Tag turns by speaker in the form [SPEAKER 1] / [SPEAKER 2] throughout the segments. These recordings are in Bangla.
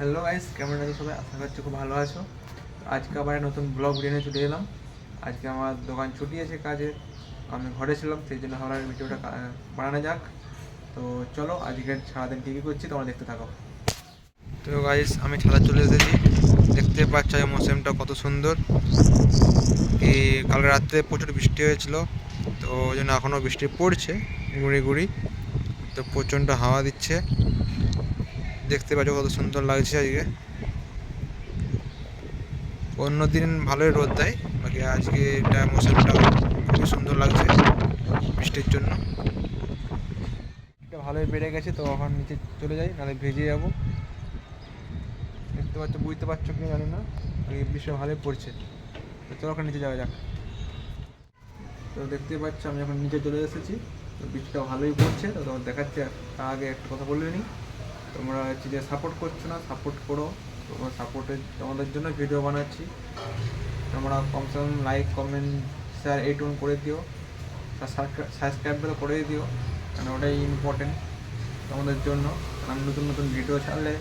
[SPEAKER 1] হ্যালো গাইস কেমন আছো সবাই? আশা করছি খুব ভালো আছো। আজকে আবার নতুন ব্লগ ভিডিও চলে এলাম। আজকে আমার দোকান ছুটি আছে কাজে আমি ঘরে ছিলাম, সেই জন্য ভাবলাম ভিডিওটা বানানো যাক। তো চলো আজকে সারাদিন কী করছি তোমরা দেখতে থাকো। তো গাইস আমি ছাদা চলে এসেছি। দেখতে পাচ্ছ এই মৌসুমটা কত সুন্দর। এই কাল রাত্রে প্রচুর বৃষ্টি হয়েছিল, তো ওই জন্য এখনও বৃষ্টি পড়ছে, গুঁড়ি গুঁড়ি। তো প্রচণ্ড হাওয়া দিচ্ছে। দেখতে পাচ্ছ কত সুন্দর লাগছে আজকে। অন্য দিন ভালোই রোদ দেয়, বাকি আজকে এটা মৌসুমটা খুবই সুন্দর লাগছে বৃষ্টির জন্য। ভালোই বেড়ে গেছে, তো এখন নিচে চলে যাই, নাহলে ভেজে যাব। দেখতে পাচ্ছ, বুঝতে পারছ কি জানি না বৃষ্টি ভালোই পড়ছে। তো চলো ওখানে নিচে যাওয়া যাক। তো দেখতে পাচ্ছ, আমি এখন নিচে চলে এসেছি, তো বৃষ্টিটা ভালোই পড়ছে, তো তোমার দেখাচ্ছে তার আগে একটা কথা বলে নিই। তোমরা হচ্ছে যে সাপোর্ট করছ না সাপোর্ট করো। তোমরা সাপোর্টে তোমাদের জন্য ভিডিও বানাচ্ছি। তোমরা কমসে কম লাইক কমেন্ট শেয়ার এইটুন করে দিও। সাবস্ক্রাইবটা করে দিও কারণ ওটাই ইম্পর্টেন্ট তোমাদের জন্য। কারণ নতুন নতুন ভিডিও ছাড়লে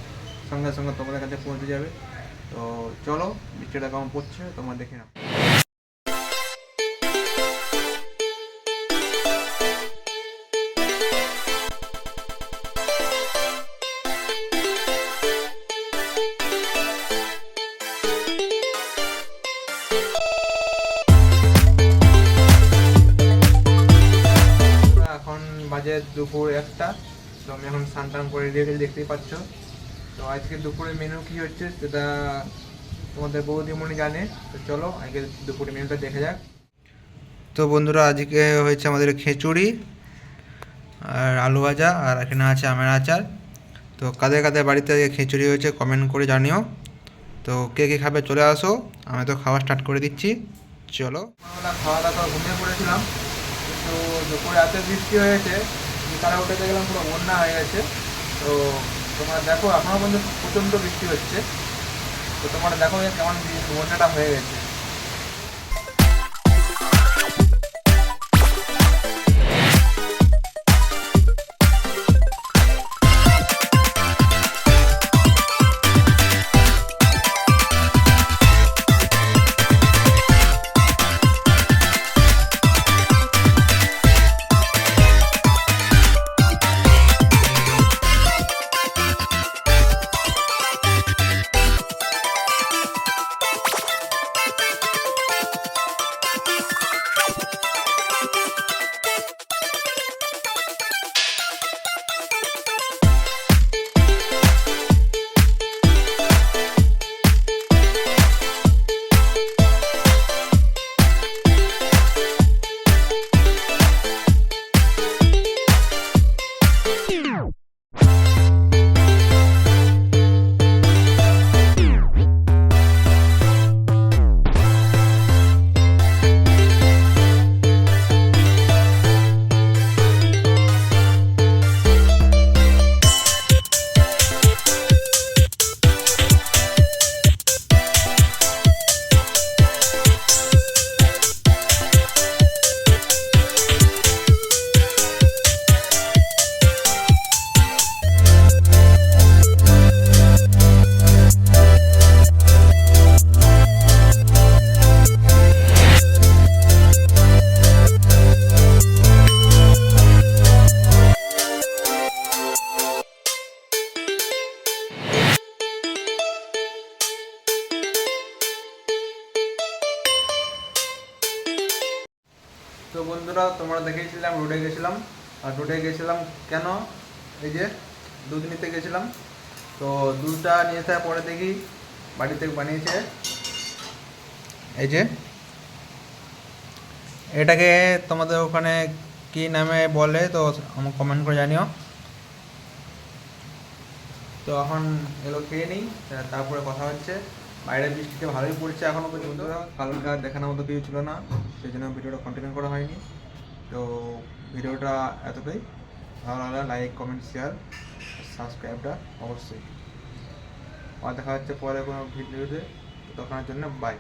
[SPEAKER 1] সঙ্গে সঙ্গে তোমাদের কাছে পৌঁছে যাবে। তো চলো বৃষ্টিটা কেমন পড়ছে, তোমরা দেখে নাও। এখন বাজে দুপুর একটা। তো আমি এখন স্নান টান করে হয়ে দেখতেই পাচ্ছ। তো আজকে দুপুরের মেনু কি হচ্ছে সেটা তোমাদের বৌদিমণি জানে। তো চলো আজকে দুপুরের মেনুটা দেখে যাক। তো বন্ধুরা, আজকে হয়েছে আমাদের খিচুড়ি আর আলু ভাজা, আর এখানে আছে আমের আচার। তো কাদের কাদের বাড়িতে খিচুড়ি হয়েছে কমেন্ট করে জানিও। তো কে কে খাবে চলে আসো, আমি তো খাওয়া স্টার্ট করে দিচ্ছি। চলো। খাওয়া দাওয়া ঘুমিয়ে পড়েছিলাম কিন্তু দুপুরে এত বৃষ্টি হয়েছে তারা উঠে গেলাম, পুরো বন্যা হয়ে গেছে। তো তোমরা দেখো এখনও পর্যন্ত প্রচণ্ড বৃষ্টি হচ্ছে। তো তোমরা দেখো কেমন বন্যাটা হয়ে গেছে। তো বন্ধুরা, তোমরা দেখেছিলাম রোডে গেছিলাম। আর রোডে গেছিলাম কেন? এই যে দুধ নিতে গেছিলাম। তো দুধটা নিয়ে আসার পরে দেখি বাড়িতে বানিয়েছে। এই যে, এটাকে তোমাদের ওখানে কি নামে বলে, তো আমার কমেন্ট করে জানিও। তো এখন এগুলো খেয়ে নিই তারপরে কথা হচ্ছে। বাইরে বৃষ্টিতে ভালোই পড়ছে এখনও পর্যন্ত। হালকা দেখানোর মতো কিছু ছিল না, সেই জন্য ভিডিওটা কন্টিনিউ করা হয়নি। তো ভিডিওটা এতটাই। ভালো লাগলে লাইক কমেন্ট শেয়ার সাবস্ক্রাইবটা অবশ্যই। আর দেখা হচ্ছে পরে কোনো ভিডিওতে। তখনের জন্য বাই